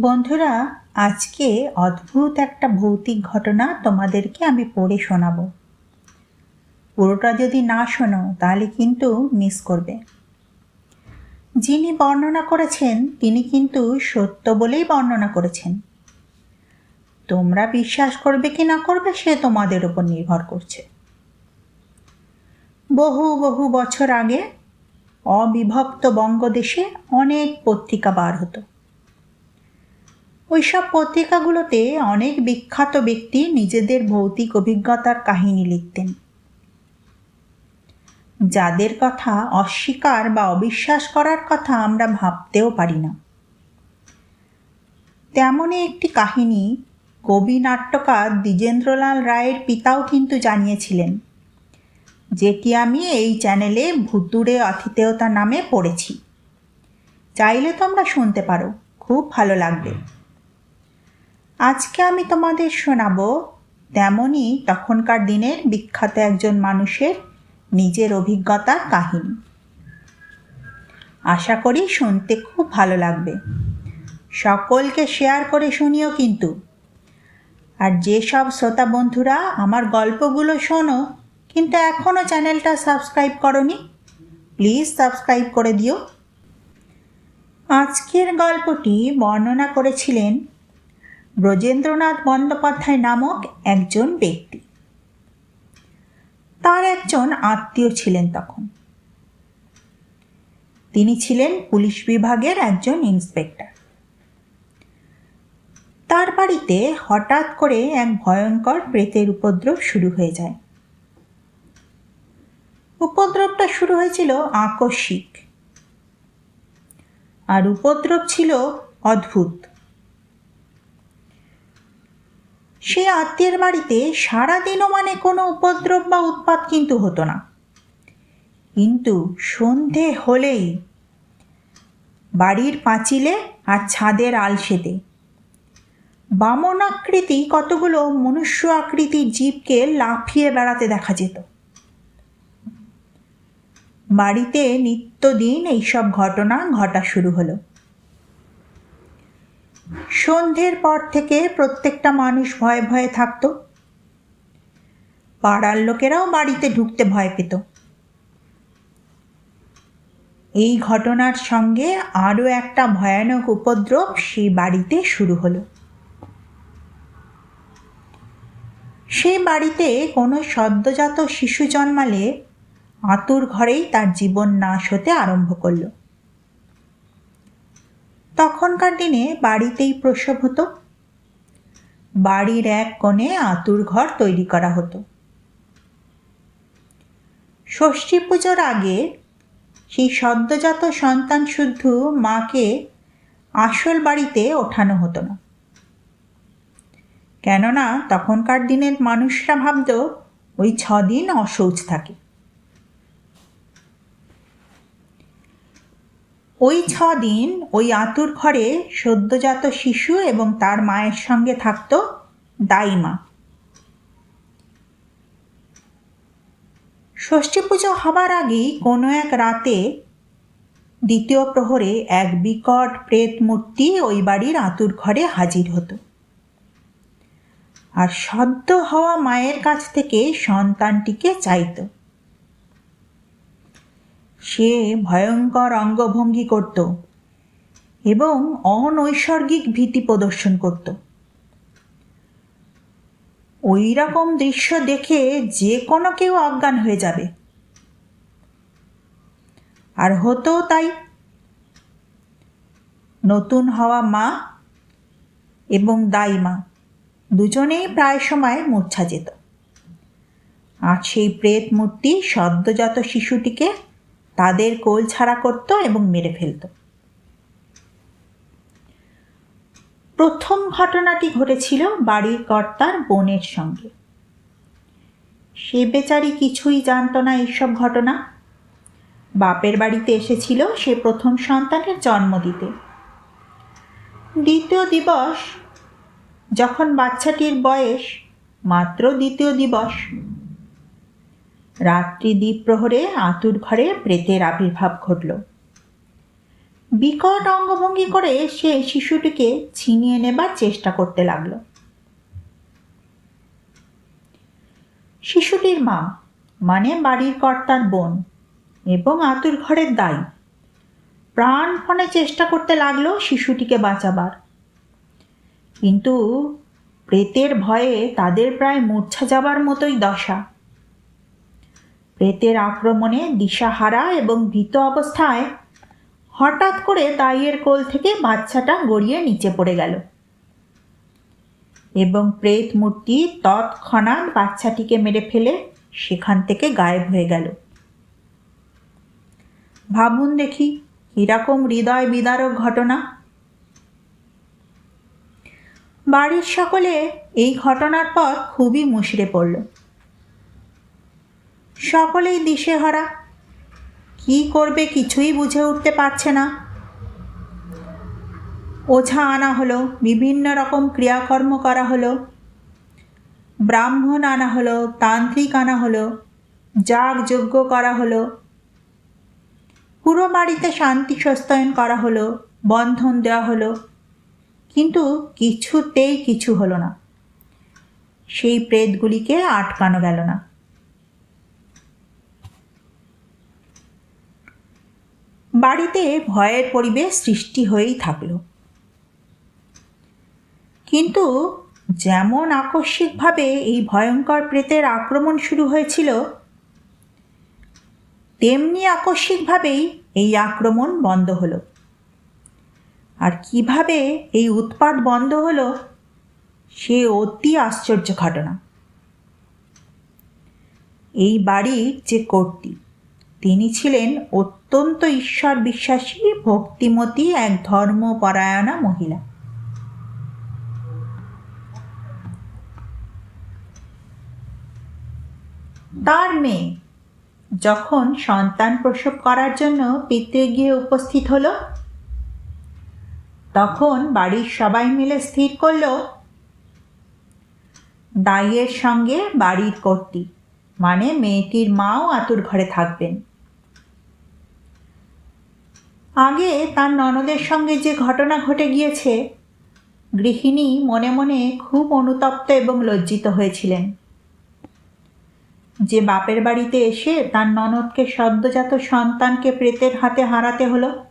বন্ধুরা, আজকে অদ্ভুত একটা ভৌতিক ঘটনা তোমাদেরকে আমি পড়ে শোনাবো। পুরোটা যদি না শোনো, তাহলে কিন্তু মিস করবে। যিনি বর্ণনা করেছেন, তিনি কিন্তু সত্য বলেই বর্ণনা করেছেন। তোমরা বিশ্বাস করবে কি না করবে, সে তোমাদের উপর নির্ভর করছে। বহু বহু বছর আগে অবিভক্ত বঙ্গদেশে অনেক পত্রিকা বার হতো। ওইসব পত্রিকাগুলোতে অনেক বিখ্যাত ব্যক্তি নিজেদের ভৌতিক অভিজ্ঞতার কাহিনী লিখতেন। যাদের কথা অস্বীকার বা অবিশ্বাস করার কথা আমরা ভাবতেও পারি না। তেমনই একটি কাহিনী কবি নাট্যকার দ্বিজেন্দ্রলাল রায়ের পিতাও কিন্তু জানিয়েছিলেন, যেটি আমি এই চ্যানেলে ভুতুড়ে অথিতেয়তা নামে পড়েছি। চাইলে তোমরা শুনতে পারো, খুব ভালো লাগবে। আজকে আমি তোমাদের শোনাবো তেমনই তখনকার দিনের বিখ্যাত একজন মানুষের নিজের অভিজ্ঞতার কাহিনী। আশা করি শুনতে খুব ভালো লাগবে। সকলকে শেয়ার করে শুনিও কিন্তু। আর যেসব শ্রোতা বন্ধুরা আমার গল্পগুলো শোনো, কিন্তু এখনও চ্যানেলটা সাবস্ক্রাইব করনি, প্লিজ সাবস্ক্রাইব করে দিও। আজকের গল্পটি বর্ণনা করেছিলেন ব্রজেন্দ্রনাথ বন্দ্যোপাধ্যায় নামক একজন ব্যক্তি। তার একজন আত্মীয় ছিলেন তখন। তিনি ছিলেন পুলিশ বিভাগের একজন ইন্সপেক্টর। তার বাড়িতে হঠাৎ করে এক ভয়ঙ্কর প্রেতের উপদ্রব শুরু হয়ে যায়। উপদ্রবটা শুরু হয়েছিল আকস্মিক। আর উপদ্রব ছিল অদ্ভুত। সে আত্মীয়ের বাড়িতে সারাদিনও মানে কোনো উপদ্রব বা উৎপাত কিন্তু হতো না। কিন্তু সন্ধে হলেই বাড়ির পাঁচিলে আর ছাদের আলসেতে বামন আকৃতি কতগুলো মনুষ্য আকৃতির জীবকে লাফিয়ে বেড়াতে দেখা যেত। বাড়িতে নিত্যদিন এইসব ঘটনা ঘটা শুরু হলো। সন্ধ্যের পর থেকে প্রত্যেকটা মানুষ ভয়ে ভয়ে থাকত। পাড়ার লোকেরাও বাড়িতে ঢুকতে ভয় পেত। এই ঘটনার সঙ্গে আরও একটা ভয়ানক উপদ্রব সেই বাড়িতে শুরু হলো। সেই বাড়িতে কোনো সদ্যজাত শিশু জন্মালে আতুর ঘরেই তার জীবন নাশ হতে আরম্ভ করল। তখনকার দিনে বাড়িতেই প্রসব হতো। বাড়ির এক কোণে আতুর ঘর তৈরি করা হতো। ষষ্ঠী পুজোর আগে সেই সদ্যজাত সন্তান শুদ্ধ মাকে আসল বাড়িতে ওঠানো হতো না। কেননা তখনকার দিনের মানুষরা ভাবত, ওই ছদিন অশৌচ থাকে। ওই ছ দিন ওই আতুর ঘরে সদ্যজাত শিশু এবং তার মায়ের সঙ্গে থাকত দাইমা। ষষ্ঠী পুজো হবার আগেই কোনো এক রাতে দ্বিতীয় প্রহরে এক বিকট প্রেত মূর্তি ওই বাড়ির আতুর ঘরে হাজির হতো। আর সদ্য হওয়া মায়ের কাছ থেকে সন্তানটিকে চাইতো। সে ভয়ঙ্কর অঙ্গভঙ্গি করত এবং অনৈসর্গিক ভীতি প্রদর্শন করত। ওই রকম দৃশ্য দেখে যে কোনো কেউ অজ্ঞান হয়ে যাবে। আর হতো তাই। নতুন হওয়া মা এবং দাই মা দুজনেই প্রায় সময় মূর্ছা যেত। আর সেই প্রেত মূর্তি সদ্যজাত শিশুটিকে তাদের কোল ছাড়া করত এবং মেরে ফেলত। প্রথম ঘটনাটি ঘটেছিল বাড়ির কর্তার বোনের সঙ্গে। সে বেচারি কিছুই জানত না এইসব ঘটনা। বাপের বাড়িতে এসেছিল সে প্রথম সন্তানের জন্ম দিতে। দ্বিতীয় দিবস, যখন বাচ্চাটির বয়স মাত্র দ্বিতীয় দিবস রাত্রি দ্বীপ প্রহরে আতুর ঘরে প্রেতের আবির্ভাব ঘটল। বিকট অঙ্গভঙ্গি করে সে শিশুটিকে ছিনিয়ে নেবার চেষ্টা করতে লাগল। শিশুটির মা মানে বাড়ির কর্তার বোন এবং আতুর ঘরের দায়ী প্রাণপণে চেষ্টা করতে লাগল শিশুটিকে বাঁচাবার। কিন্তু প্রেতের ভয়ে তাদের প্রায় মূর্ছা যাবার মতোই দশা। প্রেতের আক্রমণে দিশাহারা এবং ভীত অবস্থায় হঠাৎ করে তাইয়ের কোল থেকে বাচ্চাটা গড়িয়ে নিচে পড়ে গেল। এবং প্রেত মূর্তি তৎক্ষণাৎ বাচ্চাটিকে মেরে ফেলে সেখান থেকে গায়েব হয়ে গেল। ভাবুন দেখি এরকম হৃদয় বিদারক ঘটনা। বাড়ির সকলে এই ঘটনার পর খুবই মুশড়ে পড়ল। সকলেই দিশে দিশেহারা। কি করবে কিছুই বুঝে উঠতে পারছে না। ওঝা আনা হলো, বিভিন্ন রকম ক্রিয়াকর্ম করা হলো। ব্রাহ্মণ আনা হলো, তান্ত্রিক আনা হলো যাগ যজ্ঞ করা হলো। পুরো বাড়িতে শান্তি সস্তায়ন করা হলো, বন্ধন দেওয়া হলো। কিন্তু কিছুতেই কিছু হলো না। সেই প্রেতগুলিকে আটকানো গেল না। বাড়িতে ভয়ের পরিবেশ সৃষ্টি হয়েই থাকল। কিন্তু যেমন আকস্মিকভাবে এই ভয়ঙ্কর প্রেতের আক্রমণ শুরু হয়েছিল, তেমনি আকস্মিকভাবেই এই আক্রমণ বন্ধ হলো। আর কীভাবে এই উৎপাত বন্ধ হলো, সে অতি আশ্চর্য ঘটনা। এই বাড়ির যে কর্তী তিনি ছিলেন অত্যন্ত ঈশ্বর বিশ্বাসী ভক্তিমতী এক ধর্মপরায়ণা মহিলা। তার মেয়ে যখন সন্তান প্রসব করার জন্য পিতৃ গিয়ে উপস্থিত হলো, তখন বাড়ির সবাই মিলে স্থির করল দাইয়ের সঙ্গে বাড়ির কর্তী মানে মেয়েটির মাও আতুর ঘরে থাকবেন। আগে তার ননদের সঙ্গে যে ঘটনা ঘটে গিয়েছে, গৃহিণী মনে মনে খুব অনুতপ্ত এবং লজ্জিত হয়েছিলেন। যে বাপের বাড়িতে এসে তার ননদকে সদ্যজাত সন্তানকে প্রেতের হাতে হারাতে হলো।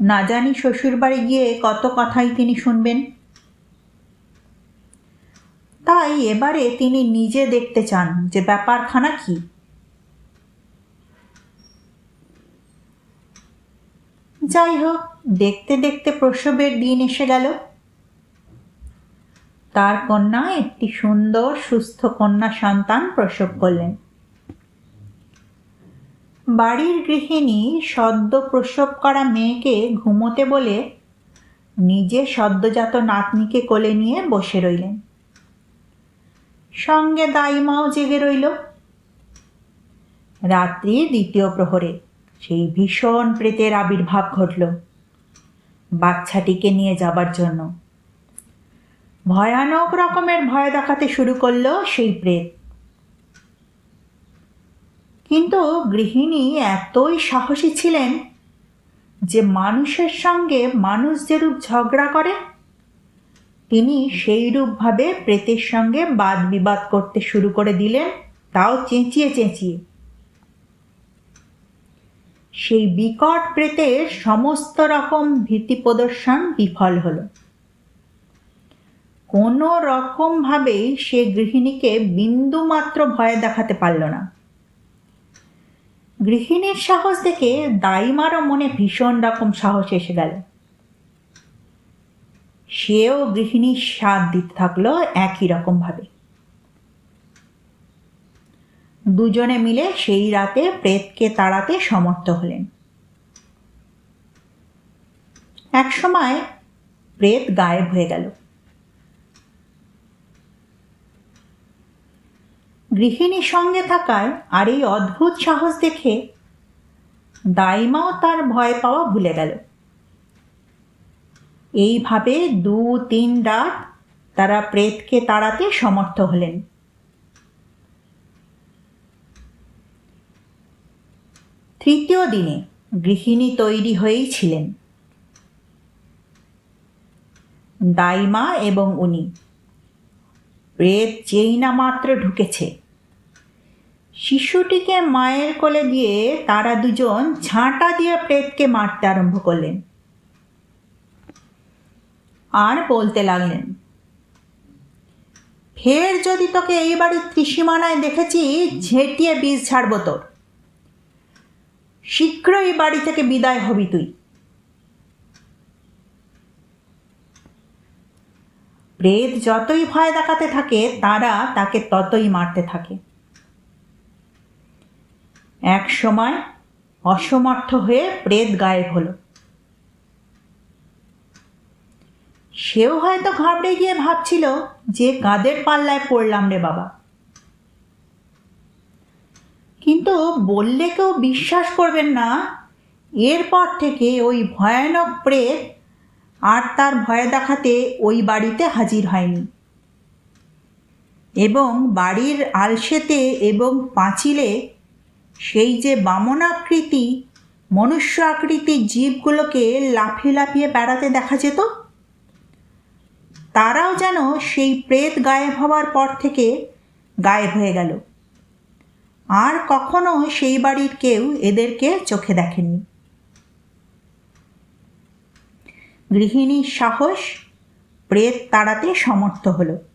না জানি শ্বশুরবাড়ি গিয়ে কত কথাই তিনি শুনবেন। তাই এবারে তিনি নিজে দেখতে চান যে ব্যাপারখানা কি। যাই হোক দেখতে দেখতে প্রসবের দিন এসে গেল। তার কন্যা একটি সুন্দর, সুস্থ কন্যা সন্তান প্রসব করলেন। বাড়ির গৃহিণী সদ্য প্রসব করা মেয়েকে ঘুমোতে বলে নিজে সদ্যজাত নাতনিকে কোলে নিয়ে বসে রইলেন। সঙ্গে দাইমাও জেগে রইল। রাত্রি দ্বিতীয় প্রহরে। সেই ভীষণ প্রেতের আবির্ভাব ঘটল বাচ্চাটিকে নিয়ে যাবার জন্য। ভয়ানক রকমের ভয় দেখাতে শুরু করল সেই প্রেত। কিন্তু গৃহিণী এতই সাহসী ছিলেন যে মানুষের সঙ্গে মানুষ যেরূপ ঝগড়া করে, তিনি সেই রূপভাবে প্রেতের সঙ্গে বাদ বিবাদ করতে শুরু করে দিলেন, তাও চেঁচিয়ে চেঁচিয়ে। সেই বিকট প্রেতের সমস্ত রকম ভীতি প্রদর্শন বিফল হলো। কোনো রকমভাবেই সে গৃহিণীকে বিন্দুমাত্র ভয় দেখাতে পারল না। গৃহিণীর সাহস দেখে দাইমারও মনে ভীষণ রকম সাহস এসে গেল। সেও গৃহিণীর স্বাদ দিতে থাকল একই রকমভাবে দুজনে মিলে সেই রাতে প্রেতকে তাড়াতে সমর্থ হলেন। একসময় প্রেত গায়েব হয়ে গেল। গৃহিণীর সঙ্গে থাকায় আর এই অদ্ভুত সাহস দেখে দাইমাও তার ভয় পাওয়া ভুলে গেল। এইভাবে দু তিন রাত তারা প্রেতকে তাড়াতে সমর্থ হলেন। তৃতীয় দিনে গৃহিণী তৈরি হয়েই ছিলেন দাইমা এবং উনি। প্রেত যেই না মাত্র ঢুকেছে। শিশুটিকে মায়ের কোলে দিয়ে তারা দুজন ঝাঁটা দিয়ে প্রেতকে মারতে আরম্ভ করলেন। আর বলতে লাগলেন, ফের যদি তোকে এই বাড়ির ত্রিসীমানায় দেখেছি, ঝেঁটিয়ে বীজ ছাড়বো তোর। শীঘ্রই বাড়ি থেকে বিদায় হবি তুই। প্রেত যতই ভয় দেখাতে থাকে, তারা তাকে ততই মারতে থাকে। এক সময় অসমর্থ হয়ে প্রেত গায়েব হলো। সেও হয়তো ঘাবড়ে গিয়ে ভাবছিল যে কাদের পাল্লায় পড়লাম রে বাবা। কিন্তু বললে কেউ বিশ্বাস করবেন না। এরপর থেকে ওই ভয়ানক প্রেত আর তার ভয় দেখাতে ওই বাড়িতে হাজির হয়নি। এবং বাড়ির আলসেতে এবং পাঁচিলে সেই যে বামনাকৃতি মনুষ্য আকৃতির জীবগুলোকে লাফিয়ে লাফিয়ে বেড়াতে দেখা যেত, তারাও যেন সেই প্রেত গায়েব হওয়ার পর থেকে গায়েব হয়ে গেল। আর কখনো সেই বাড়ির কেউ এদেরকে চোখে দেখেনি। গৃহিণীর সাহস প্রেত তাড়াতে সমর্থ হলো।